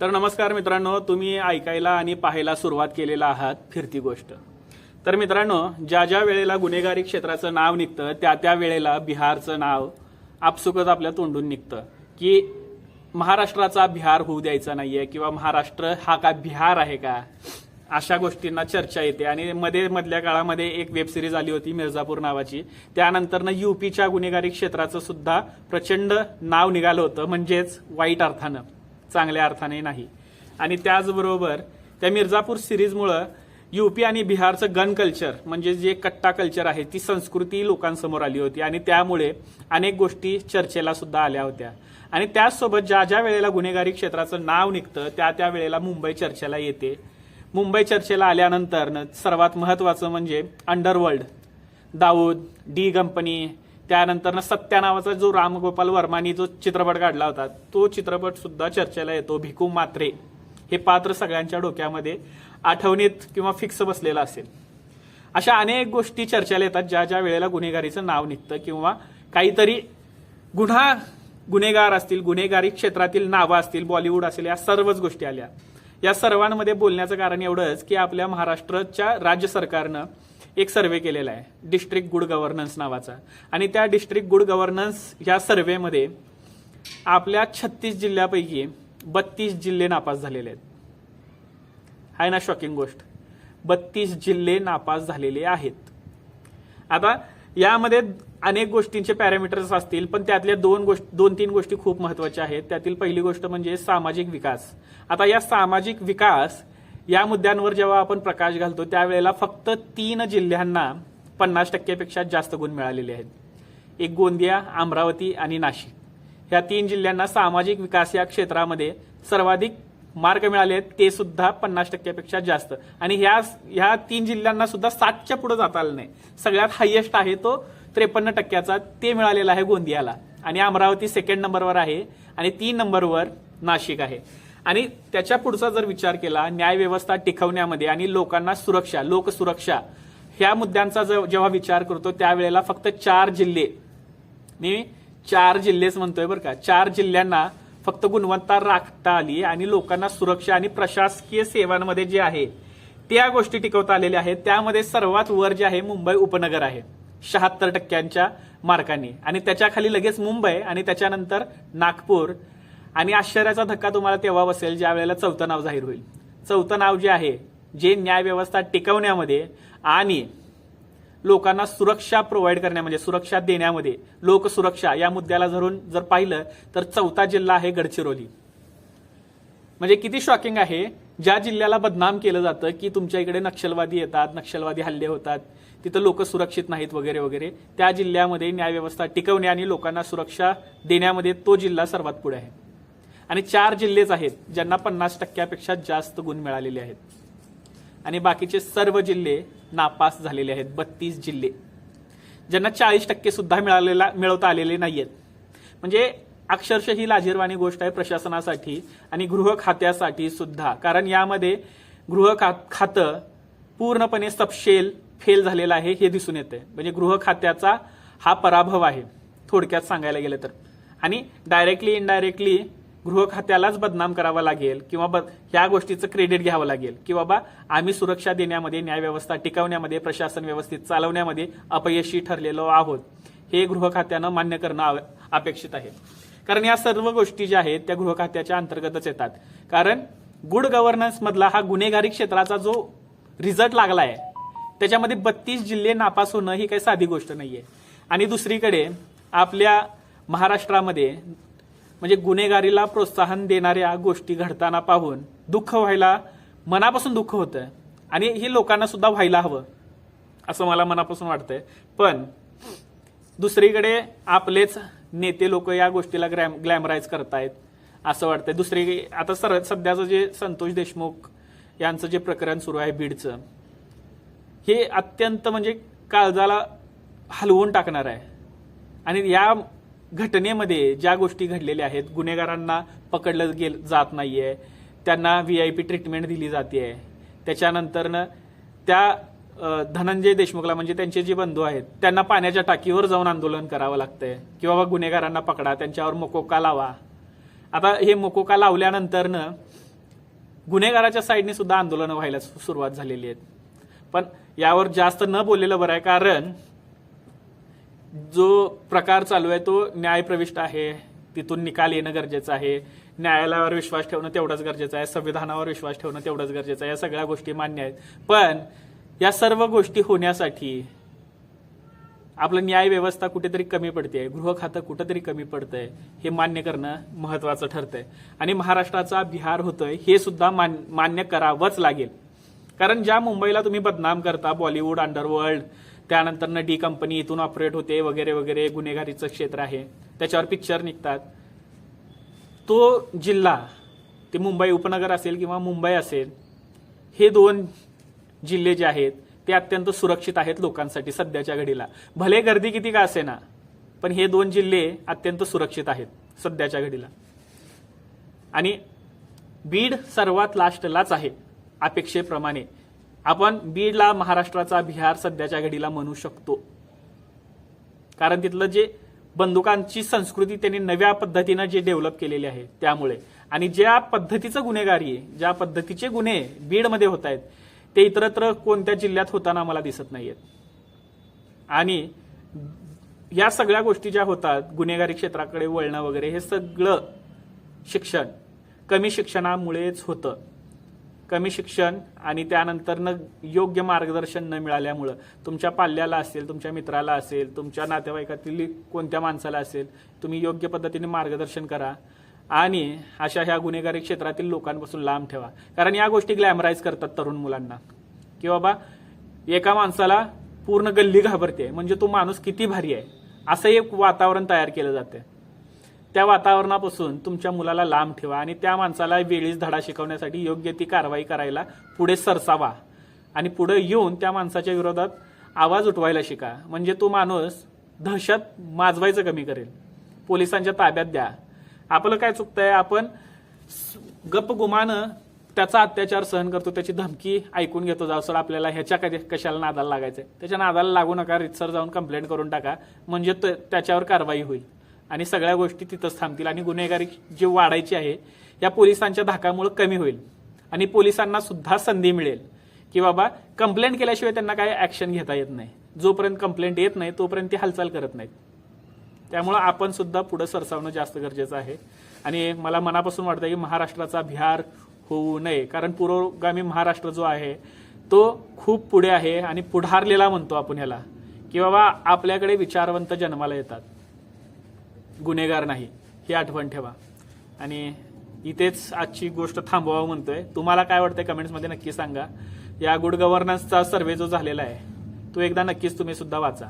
तर नमस्कार मित्रांनो तुम्ही ऐकायला आणि पाहायला सुरुवात केलेला आहात फिरती गोष्ट. तर मित्रांनो ज्या ज्या वेळेला गुन्हेगारी क्षेत्राचं नाव निघतं त्या त्या वेळेला बिहारचं नाव आपसुकच आपल्या तोंडून निघतं. की महाराष्ट्राचा बिहार होऊ द्यायचा नाहीये किंवा महाराष्ट्र हा का बिहार आहे का अशा गोष्टींना चर्चा येते. आणि मध्ये मधल्या काळामध्ये एक वेब सिरीज आली होती मिर्झापूर नावाची. त्यानंतरनं युपीच्या गुन्हेगारी क्षेत्राचं सुद्धा प्रचंड नाव निघालं होतं म्हणजेच वाईट अर्थानं. चांगल्या अर्थाने नाही. आणि त्याचबरोबर त्या मिर्झापूर सिरीजमुळं युपी आणि बिहारचं गन कल्चर म्हणजे जे कट्टा कल्चर आहे ती संस्कृती लोकांसमोर आली होती. आणि त्यामुळे अनेक गोष्टी चर्चेला सुद्धा आल्या होत्या. आणि त्याचसोबत ज्या ज्या वेळेला गुन्हेगारी क्षेत्राचं नाव निघतं त्या त्या वेळेला मुंबई चर्चेला येते. मुंबई चर्चेला आल्यानंतर सर्वात महत्वाचं म्हणजे अंडरवर्ल्ड दाऊद डी कंपनी त्यानंतर सत्या नावाचा जो रामगोपाल वर्मानी जो चित्रपट काढला होता तो चित्रपट सुद्धा चर्चेला येतो भिकू मात्रे. हे पात्र सगळ्यांच्या डोक्यामध्ये आठवणीत किंवा फिक्स बसलेलं असेल. अशा अनेक गोष्टी चर्चेला येतात ज्या ज्या वेळेला गुन्हेगारीचं नाव निघतं किंवा काहीतरी गुन्हा गुन्हेगार असतील गुन्हेगारी क्षेत्रातील नावं असतील बॉलिवूड असेल या सर्वच गोष्टी आल्या. या सर्वांमध्ये बोलण्याचं कारण एवढंच की आपल्या महाराष्ट्राच्या राज्य सरकारनं एक सर्वे केलेला आहे. डिस्ट्रिक्ट गुड गव्हर्नन्स नावाचा. आणि त्या डिस्ट्रिक्ट गुड गव्हर्नन्स या सर्वेमध्ये आपल्या छत्तीस जिल्ह्यापैकी बत्तीस जिल्हे नापास झालेले आहेत. आहे ना शॉकिंग गोष्ट? बत्तीस जिल्हे नापास झालेले आहेत. आता यामध्ये अनेक गोष्टींचे पॅरामीटर्स असतील पण त्यातल्या दोन गोष्ट दोन तीन गोष्टी खूप महत्त्वाच्या आहेत. त्यातील पहिली गोष्ट म्हणजे सामाजिक विकास. आता या सामाजिक विकास या मुद्द्यांवर जेव्हा आपण प्रकाश घालतो त्यावेळेला फक्त तीन जिल्ह्यांना पन्नास टक्क्यापेक्षा जास्त गुण मिळालेले आहेत. एक गोंदिया अमरावती आणि नाशिक. ह्या तीन जिल्ह्यांना सामाजिक विकास या क्षेत्रामध्ये सर्वाधिक मार्क मिळाले आहेत ते सुद्धा पन्नास टक्क्यापेक्षा जास्त. आणि ह्या ह्या तीन जिल्ह्यांना सुद्धा सातच्या पुढे जाता आलं नाही. सगळ्यात हायेस्ट आहे तो त्रेपन्न टक्क्याचा ते मिळालेला आहे गोंदियाला. आणि अमरावती सेकंड नंबरवर आहे आणि तीन नंबरवर नाशिक आहे. आणि त्याच्या पुढचा जर विचार केला न्यायव्यवस्था टिकवण्यामध्ये आणि लोकांना सुरक्षा लोकसुरक्षा ह्या मुद्द्यांचा जेव्हा विचार करतो त्यावेळेला फक्त चार जिल्हे. मी चार जिल्हेच म्हणतोय बरं का. चार जिल्ह्यांना फक्त गुणवत्ता राखता आली आणि लोकांना सुरक्षा आणि प्रशासकीय सेवांमध्ये जे आहे त्या गोष्टी टिकवता आलेल्या आहेत. त्यामध्ये सर्वात वर जे आहे मुंबई उपनगर आहे. शहात्तर टक्क्यांच्या मार्कांनी. आणि त्याच्याखाली लगेच मुंबई आणि त्याच्यानंतर नागपूर आणि आश्चर्याचा धक्का तुम्हाला तेव्हा बसेल ज्या वेळेला चौथं नाव जाहीर होईल. चौथं नाव जे आहे जे न्यायव्यवस्था टिकवण्यामध्ये आणि लोकांना सुरक्षा प्रोव्हाइड करण्यामध्ये सुरक्षा देण्यामध्ये लोकसुरक्षा या मुद्द्याला धरून जर पाहिलं तर चौथा जिल्हा आहे गडचिरोली. म्हणजे किती शॉकिंग आहे ज्या जिल्ह्याला बदनाम केलं जातं की तुमच्या इकडे नक्षलवादी येतात नक्षलवादी हल्ले होतात तिथं लोक सुरक्षित नाहीत वगैरे वगैरे त्या जिल्ह्यामध्ये न्यायव्यवस्था टिकवणे आणि लोकांना सुरक्षा देण्यामध्ये तो जिल्हा सर्वात पुढे आहे. आणि चार जिल्हेच आहेत ज्यांना पन्नास टक्क्यापेक्षा जास्त गुण मिळालेले आहेत. आणि बाकीचे सर्व जिल्हे नापास झालेले आहेत बत्तीस जिल्हे. ज्यांना चाळीस टक्के सुद्धा मिळालेला मिळवता आलेले नाही आहेत म्हणजे अक्षरशः ही लाजीरवाणी गोष्ट आहे प्रशासनासाठी आणि गृह खात्यासाठी सुद्धा. कारण यामध्ये गृह खा- खातं पूर्णपणे सपशेल फेल झालेलं आहे हे दिसून येते म्हणजे गृह खात्याचा हा पराभव आहे थोडक्यात सांगायला गेलं तर. आणि डायरेक्टली इनडायरेक्टली गृह खात्यालाच बदनाम करावा लागेल किंवा ब- ह्या गोष्टीचं क्रेडिट घ्यावं लागेल. की बाबा आम्ही सुरक्षा देण्यामध्ये न्यायव्यवस्था टिकवण्यामध्ये प्रशासन व्यवस्थित चालवण्यामध्ये अपयशी ठरलेलो आहोत. हे गृह खात्यानं मान्य करणं आव- अपेक्षित आहे. कारण या सर्व गोष्टी ज्या आहेत त्या गृह खात्याच्या अंतर्गतच येतात. कारण गुड गव्हर्नन्स मधला हा गुन्हेगारी क्षेत्राचा जो रिझल्ट लागला आहे त्याच्यामध्ये बत्तीस जिल्हे नापास होणं ही काही साधी गोष्ट नाहीये. आणि दुसरीकडे आपल्या महाराष्ट्रामध्ये म्हणजे गुन्हेगारीला प्रोत्साहन देणाऱ्या गोष्टी घडताना पाहून दुःख व्हायला मनापासून दुःख होतं. आणि हे लोकांना सुद्धा व्हायला हवं असं मला मनापासून वाटतंय. पण दुसरीकडे आपलेच नेते लोक या गोष्टीला ग्रॅम ग्लॅमराईज करतायत असं वाटतंय. दुसरी आता सर सध्याचं जे संतोष देशमुख यांचं जे प्रकरण सुरू आहे बीडचं हे अत्यंत म्हणजे काळजाला हलवून टाकणार आहे. आणि या घटनेमध्ये ज्या गोष्टी घडलेल्या आहेत गुन्हेगारांना पकडलं गेल जात नाही आहे त्यांना व्ही आय पी ट्रीटमेंट दिली जाते आहे त्याच्यानंतरनं त्या धनंजय देशमुखला म्हणजे त्यांचे जे बंधू आहेत त्यांना पाण्याच्या टाकीवर जाऊन आंदोलन करावं लागतंय. की बाबा गुन्हेगारांना पकडा त्यांच्यावर मोकोका लावा. आता हे मोकोका लावल्यानंतरनं गुन्हेगाराच्या साईडने सुद्धा आंदोलनं व्हायला सुरुवात झालेली आहेत. पण यावर जास्त न बोललेलं बरं आहे कारण जो प्रकार चालू आहे तो न्यायप्रविष्ट आहे. तिथून निकाल येणं गरजेचं आहे. न्यायालयावर विश्वास ठेवणं तेवढंच गरजेचं आहे. संविधानावर विश्वास ठेवणं तेवढंच गरजेचं आहे. या सगळ्या गोष्टी मान्य आहेत. पण या सर्व गोष्टी होण्यासाठी आपलं न्याय व्यवस्था कुठेतरी कमी पडते. गृह खातं कुठेतरी कमी पडतंय. हे मान्य करणं महत्वाचं ठरतंय. आणि महाराष्ट्राचा बिहार होतोय हे सुद्धा मान- मान्य करावंच लागेल. कारण ज्या मुंबईला तुम्ही बदनाम करता बॉलिवूड अंडरवर्ल्ड त्यानंतर डी कंपनी इथून ऑपरेट होते वगैरे वगैरे गुन्हेगारीचं क्षेत्र आहे. त्याच्यावर पिक्चर निघतात. तो जिल्हा ते मुंबई उपनगर असेल किंवा मुंबई असेल हे दोन जिल्हे जे आहेत ते अत्यंत सुरक्षित आहेत लोकांसाठी सध्याच्या घडीला. भले गर्दी किती का असेना पण हे दोन जिल्हे अत्यंत सुरक्षित आहेत सध्याच्या घडीला. आणि बीड सर्वात लास्टलाच आहे अपेक्षेप्रमाणे. आपण बीडला महाराष्ट्राचा बिहार सध्याच्या घडीला म्हणू शकतो. कारण तिथलं जे बंदुकांची संस्कृती त्यांनी नव्या पद्धतीनं जे डेव्हलप केलेली आहे त्यामुळे. आणि ज्या पद्धतीचं गुन्हेगारी आहे ज्या पद्धतीचे गुन्हे बीडमध्ये होत आहेत ते इतरत्र कोणत्या जिल्ह्यात होताना मला दिसत नाहीयेत. आणि या सगळ्या गोष्टी ज्या होतात गुन्हेगारी क्षेत्राकडे वळणं वगैरे हे सगळं शिक्षण कमी शिक्षणामुळेच होतं. कमी शिक्षण आणि त्यानंतर न योग्य मार्गदर्शन न मिळाल्यामुळं तुमच्या पाल्याला असेल तुमच्या मित्राला असेल तुमच्या नातेवाईकातील कोणत्या माणसाला असेल तुम्ही योग्य पद्धतीने मार्गदर्शन करा आणि अशा ह्या गुन्हेगारी क्षेत्रातील लोकांपासून लांब ठेवा. कारण या गोष्टी ग्लॅमराईज करतात तरुण मुलांना. की बाबा एका माणसाला पूर्ण गल्ली घाबरते म्हणजे तो माणूस किती भारी आहे असं एक वातावरण तयार केलं जातं. त्या वातावरणापासून तुमच्या मुलाला लांब ठेवा आणि त्या माणसाला वेळीच धडा शिकवण्यासाठी योग्य ती कारवाई करायला पुढे सरसावा. आणि पुढे येऊन त्या माणसाच्या विरोधात आवाज उठवायला शिका. म्हणजे तो माणूस दहशत माजवायचं कमी करेल. पोलिसांच्या ताब्यात द्या. आपलं काय चुकतंय? आपण स- गप गुमानं त्याचा अत्याचार सहन करतो त्याची धमकी ऐकून घेतो. जाऊसर आपल्याला ह्याच्या कधी कशाला नादाला लागायचंय? त्याच्या नादाला लागू नका रितसर जाऊन कंप्लेंट करून टाका. म्हणजे त- त्याच्यावर कारवाई होईल. आणि सगळ्या गोष्टी तिथंच थांबतील. आणि गुन्हेगारी जी वाढायची आहे या पोलिसांच्या धाकामुळे कमी होईल. आणि पोलिसांना सुद्धा संधी मिळेल. की बाबा कंप्लेंट केल्याशिवाय त्यांना काय ऍक्शन घेता येत नाही. जोपर्यंत कंप्लेंट येत नाही तोपर्यंत ती हालचाल करत नाहीत. त्यामुळं आपण सुद्धा पुढे सरसावणं जास्त गरजेचं आहे. आणि मला मनापासून वाटतं की महाराष्ट्राचा बिहार होऊ नये. कारण पुरोगामी महाराष्ट्र जो आहे तो खूप पुढे आहे आणि पुढारलेला म्हणतो आपण ह्याला. की बाबा आपल्याकडे विचारवंत जन्माला येतात. गुन्हेगार नाही ही आठवण ठेवा. आणि इथेच आजची गोष्ट थांबवावं म्हणतोय. तुम्हाला काय वाटतंय कमेंट्समध्ये नक्की सांगा. या गुड गव्हर्नन्सचा सर्वे जो झालेला आहे तो एकदा नक्कीच तुम्ही सुद्धा वाचा.